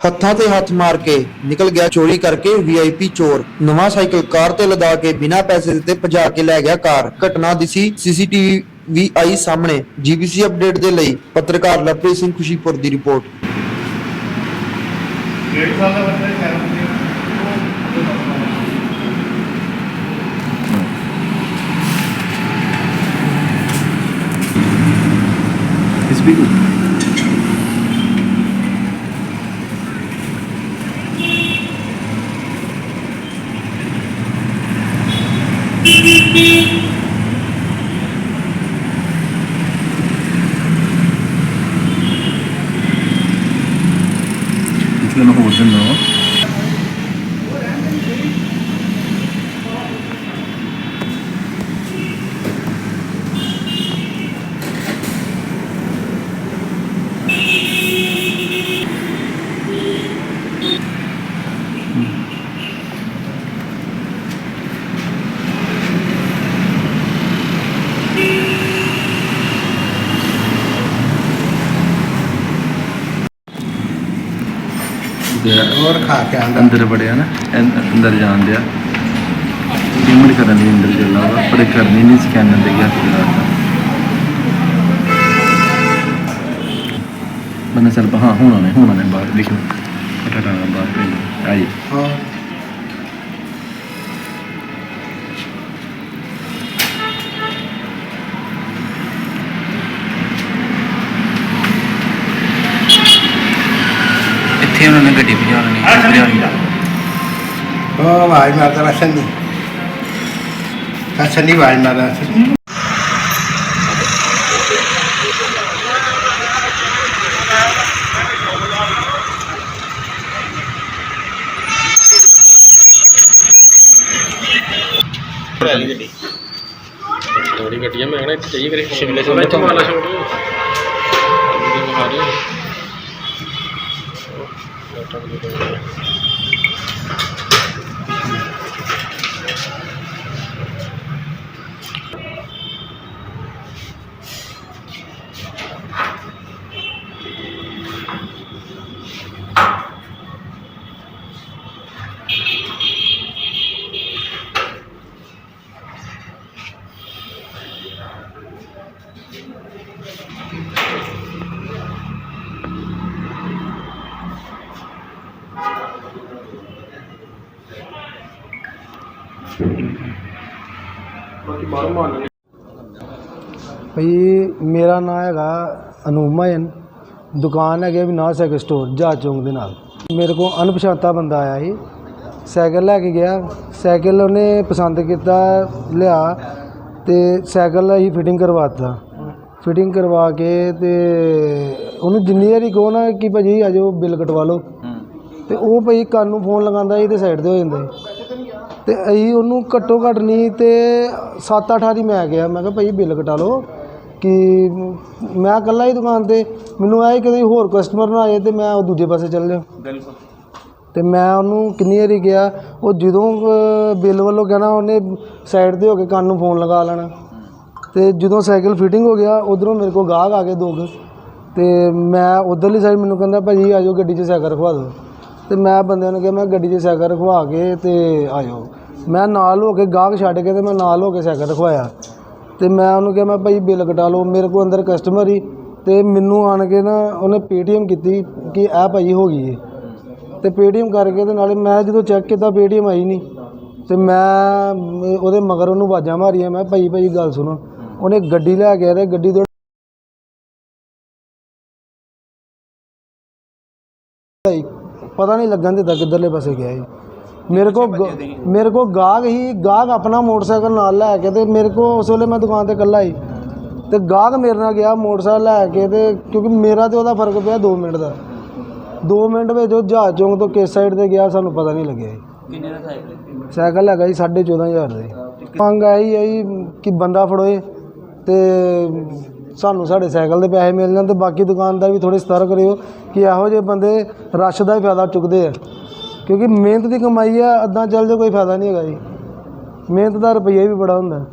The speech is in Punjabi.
ਹੱਥਾਂ ਤੇ ਹੱਥ ਮਾਰ ਕੇ ਨਿਕਲ ਗਿਆ ਚੋਰੀ ਕਰਕੇ ਵੀਆਈਪੀ ਚੋਰ। ਨਵਾਂ ਸਾਈਕਲ ਕਾਰ ਤੇ ਲਦਾ ਕੇ ਬਿਨਾਂ ਪੈਸੇ ਦਿੱਤੇ ਭਜਾ ਕੇ ਲੈ ਗਿਆ ਕਾਰ। ਘਟਨਾ ਦਿਸੀ ਸੀਸੀਟੀਵੀ ਵੀ ਆਈ ਸਾਹਮਣੇ। ਜੀਬੀਸੀ ਅਪਡੇਟ ਦੇ ਲਈ ਪੱਤਰਕਾਰ ਲਵਪ੍ਰੀਤ ਸਿੰਘ ਖੁਸ਼ੀਪੁਰ ਦੀ ਰਿਪੋਰਟ। ਡੇਢ ਸਾਲ ਦਾ ਬੱਚਾ ਸ਼ਹਿਰ ਹੁੰਦੀ の方を順 now. ਹੋਰ ਖਾ ਕੇ ਆਂਦਾ ਅੰਦਰ ਵੜਿਆ ਨਾ ਅੰਦਰ ਜਾਣ ਦਿਆ। ਪੇਮੈਂਟ ਕਰਨ ਲਈ ਅੰਦਰ ਚੱਲਾ ਵਾ ਪਰ ਇਹ ਕਰਨੀ ਨਹੀਂ ਸਕੈਨਰ ਦੇ ਗਿਆ ਰਾਤ ਬੰਦਾ ਪਾ- ਹਾਂ ਹੁਣ ਆਣੇ ਹੁਣ ਆਣੇ ਬਾਹਰ। ਲਿਖੋ ਪਟਾਟਾ ਬਾਹਰ। ਆਈ। ਹਾਂ ਇੱਥੇ ਉਹਨਾਂ ਨੇ ਗੱਡੀ ਭਜਾ ਲੈਣੀ ਭਜਾ ਲੈਣੀ ਉਹ ਆਵਾਜ਼ ਮਾਰਦਾ ਰਸਨ ਦੀ ਰਸਨ ਦੀ ਆਵਾਜ਼ ਮਾਰਦਾ ਸੀ ਥੋੜੀ ਗੱਡੀਆਂ ਮੈਂ ਕਹਿੰਦਾ ਇੱਥੇ ਚਾਹੀਏ ਕਰੇ ਸ਼ਿਮਲੇ ਤੋਂ। ਇੱਥੇ ਮਾਲਾ ਛੋੜ একটা ਬਾਕੀ ਬਾਹਰੋਂ ਮਾਰ ਲੈਣੇ ਭਈ ਮੇਰਾ ਨਾਮ ਹੈਗਾ ਅਨੂਪ ਮਾਇਨ ਦੁਕਾਨ ਹੈਗੀ ਵਿਨਾਸ਼ ਸਾਈਕਲ ਸਟੋਰ ਜਹਾਜ਼ ਚੌਂਕ ਦੇ ਨਾਲ। ਮੇਰੇ ਕੋਲ ਅਣਪਛਾਤਾ ਬੰਦਾ ਆਇਆ ਸੀ। ਸਾਈਕਲ ਲੈ ਕੇ ਗਿਆ। ਸਾਈਕਲ ਉਹਨੇ ਪਸੰਦ ਕੀਤਾ ਲਿਆ ਤੇ ਸਾਈਕਲ ਅਸੀਂ ਫਿਟਿੰਗ ਕਰਵਾਤਾ। ਫਿਟਿੰਗ ਕਰਵਾ ਕੇ ਤੇ ਉਹਨੂੰ ਜਿੰਨੀ ਵਾਰੀ ਕਹੋ ਨਾ ਕਿ ਭਾਜੀ ਆ ਜਾਓ ਬਿੱਲ ਕਟਵਾ ਲਓ। ਤੇ ਉਹ ਭਾਈ ਕੰਨ ਨੂੰ ਫੋਨ ਲਗਾਉਂਦਾ ਸੀ ਤੇ ਸਾਈਡ ਤੇ ਹੋ ਜਾਂਦਾ ਸੀ। ਤੇ ਅਸੀਂ ਉਹਨੂੰ ਘੱਟੋ ਘੱਟ ਨਹੀਂ ਤੇ 7-8 ਵਾਰੀ ਮੈਂ ਗਿਆ ਮੈਂ ਕਿਹਾ ਭਾਈ ਬਿੱਲ ਕਟਾ ਲਓ ਕਿ ਮੈਂ ਇਕੱਲਾ ਹੀ ਦੁਕਾਨ ਤੇ ਮੈਨੂੰ ਆਏ ਕਿ ਹੋਰ ਕਸਟਮਰ ਨਾ ਆਏ ਤੇ ਮੈਂ ਉਹ ਦੂਜੇ ਪਾਸੇ ਚੱਲ ਜਾ ਬਿਲਕੁਲ। ਤੇ ਮੈਂ ਉਹਨੂੰ ਕਿੰਨੀ ਵਾਰੀ ਗਿਆ ਉਹ ਜਦੋਂ ਬਿੱਲ ਵੱਲੋਂ ਕਹਿਣਾ ਉਹਨੇ ਸਾਈਡ ਤੇ ਹੋ ਕੇ ਕੰਨ ਨੂੰ ਫੋਨ ਲਗਾ ਲੈਣਾ। ਤੇ ਜਦੋਂ ਸਾਈਕਲ ਫਿਟਿੰਗ ਹੋ ਗਿਆ ਉਧਰੋਂ ਮੇਰੇ ਕੋਲ ਗਾਹਕ ਆ ਗਏ ਦੋ ਕੁ। ਤੇ ਮੈਂ ਉਧਰਲੀ ਸਾਈਡ ਮੈਨੂੰ ਕਹਿੰਦਾ ਭਾਜੀ ਆਜੋ ਗੱਡੀ 'ਚ ਸਾਈਕਲ ਰਖਵਾ ਦਿਓ। ਤੇ ਮੈਂ ਬੰਦਿਆਂ ਨੂੰ ਕਿਹਾ, ਮੈਂ ਗੱਡੀ 'ਚ ਸਾਈਕਲ ਰਖਵਾ ਕੇ ਤੇ ਆਇਓ। ਮੈਂ ਨਾਲ ਹੋ ਕੇ ਗਾਹਕ ਛੱਡ ਕੇ ਤੇ ਮੈਂ ਨਾਲ ਹੋ ਕੇ ਸਾਈਕਲ ਰਖਵਾਇਆ। ਤੇ ਮੈਂ ਉਹਨੂੰ ਕਿਹਾ, ਮੈਂ ਭਾਈ ਬਿੱਲ ਕਟਾ ਲਓ, ਮੇਰੇ ਕੋਲ ਅੰਦਰ ਕਸਟਮਰ ਹੀ। ਤੇ ਮੈਨੂੰ ਆਣ ਕੇ ਨਾ ਉਹਨੇ ਪੇਟੀਐਮ ਕੀਤੀ ਕਿ ਇਹ ਭਾਜੀ ਹੋ ਗਈ ਏ। ਤੇ ਪੇਟੀਐਮ ਕਰਕੇ ਤੇ ਨਾਲੇ ਮੈਂ ਜਦੋਂ ਚੈੱਕ ਕੀਤਾ, ਪੇਟੀਐਮ ਆਈ ਨਹੀਂ। ਤੇ ਮੈਂ, ਉਹਦੇ ਮਗਰ ਉਹਨੂੰ ਆਵਾਜ਼ਾਂ ਮਾਰੀਆਂ, ਮੈਂ ਭਾਈ ਭਾਈ, ਗੱਲ ਸੁਣੋ। ਉਹਨੇ ਗੱਡੀ ਲੈ ਕੇ ਆਇਆ ਤੇ ਗੱਡੀ ਤੋਂ ਪਤਾ ਨਹੀਂ ਲੱਗਣ ਦਿੱਤਾ ਕਿੱਧਰਲੇ ਪਾਸੇ ਗਿਆ ਜੀ ਮੇਰੇ ਕੋ ਮੇਰੇ ਕੋ ਗਾਹਕ ਹੀ ਗਾਹਕ ਆਪਣਾ ਮੋਟਰਸਾਈਕਲ ਨਾਲ ਲੈ ਕੇ ਤੇ ਮੇਰੇ ਕੋ ਉਸ ਵੇਲੇ ਮੈਂ ਦੁਕਾਨ ਤੇ ਇਕੱਲਾ ਹੀ ਤੇ ਗਾਹਕ ਮੇਰੇ ਨਾਲ ਗਿਆ ਮੋਟਰਸਾਈਕਲ ਲੈ ਕੇ ਤੇ ਕਿਉਂਕਿ ਮੇਰਾ ਤੇ ਉਹਦਾ ਫ਼ਰਕ ਪਿਆ 2 ਮਿੰਟ ਦਾ। 2 ਮਿੰਟ ਵਿੱਚ ਉਹ ਜਹਾਜ਼ ਚੌਂਕ ਤੋਂ ਕਿਸ ਸਾਈਡ ਤੇ ਗਿਆ ਸਾਨੂੰ ਪਤਾ ਨਹੀਂ ਲੱਗਿਆ ਜੀ। ਕਿੰਨੇ ਦਾ ਸਾਈਕਲ ਸਾਈਕਲ ਹੈਗਾ ਜੀ 14500 ਦੇ ਮੰਗ ਆਈ ਜੀ ਕਿ ਬੰਦਾ ਫੜੋਏ ਤੇ ਸਾਨੂੰ ਸਾਡੇ ਸਾਈਕਲ ਦੇ ਪੈਸੇ ਮਿਲ ਜਾਣ ਤੇ ਬਾਕੀ ਦੁਕਾਨਦਾਰ ਵੀ ਥੋੜੇ ਸਤਰਕ ਕਰਿਓ ਕਿ ਇਹੋ ਜਿਹੇ ਬੰਦੇ ਰਸ਼ ਦਾ ਹੀ ਫਾਇਦਾ ਚੁੱਕਦੇ ਆ। ਕਿਉਂਕਿ ਮਿਹਨਤ ਦੀ ਕਮਾਈ ਆ, ਅੱਧਾ ਚੱਲ ਜੇ ਕੋਈ ਫਾਇਦਾ ਨਹੀਂ ਹੈਗਾ ਜੀ। ਮਿਹਨਤ ਦਾ ਰੁਪਈਆ ਵੀ ਬੜਾ ਹੁੰਦਾ।